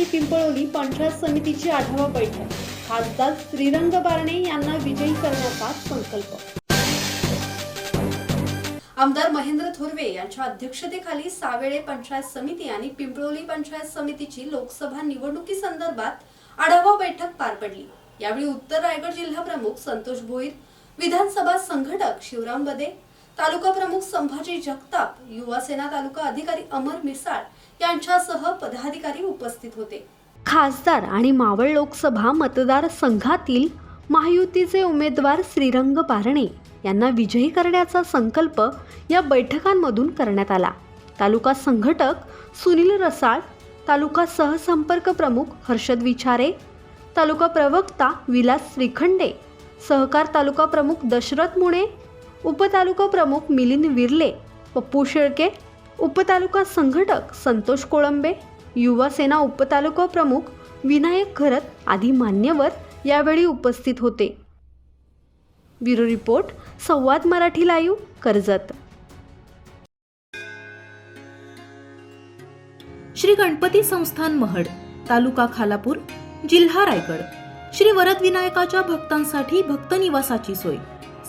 आणि पिंपळोली पंचायत समितीची आढावा बैठक. खासदार श्रीरंग बारणे यांना विजयी करण्याचा संकल्प. आमदार महेंद्र थोरवे यांच्या अध्यक्षतेखाली सावेळे पंचायत समिती आणि पिंपळोली पंचायत समितीची लोकसभा निवडणुकी संदर्भात आढावा बैठक पार पडली. यावेळी उत्तर रायगड जिल्हा प्रमुख संतोष भोईर विधानसभा संघटक शिवराम बदे तालुका प्रमुख संभाजी जगताप युवा सेना तालुका अधिकारी अमर मिसाळ यांच्यासह पदाधिकारी उपस्थित होते. खासदार आणि मावळ लोकसभा मतदारसंघातील महायुतीचे उमेदवार श्रीरंग बारणे यांना विजयी करण्याचा संकल्प या बैठकांमधून करण्यात आला. तालुका संघटक सुनील रसाळ तालुका सहसंपर्क प्रमुख हर्षद विचारे तालुका प्रवक्ता विलास श्रीखंडे सहकार तालुका प्रमुख दशरथ मुणे उपतालुका प्रमुख मिलिंद विर्ले पप्पू शेळके उपतालुका संघटक संतोष कोळंबे युवा सेना उपतालुका प्रमुख विनायक खरत आदी मान्यवर यावेळी उपस्थित होते. Bureau report Samvad Marathi live Karjat. Shri Ganapati संस्थान महड तालुका खालापूर जिल्हा रायगड. श्री वरदविनायकाच्या भक्तांसाठी भक्त निवासाची सोय.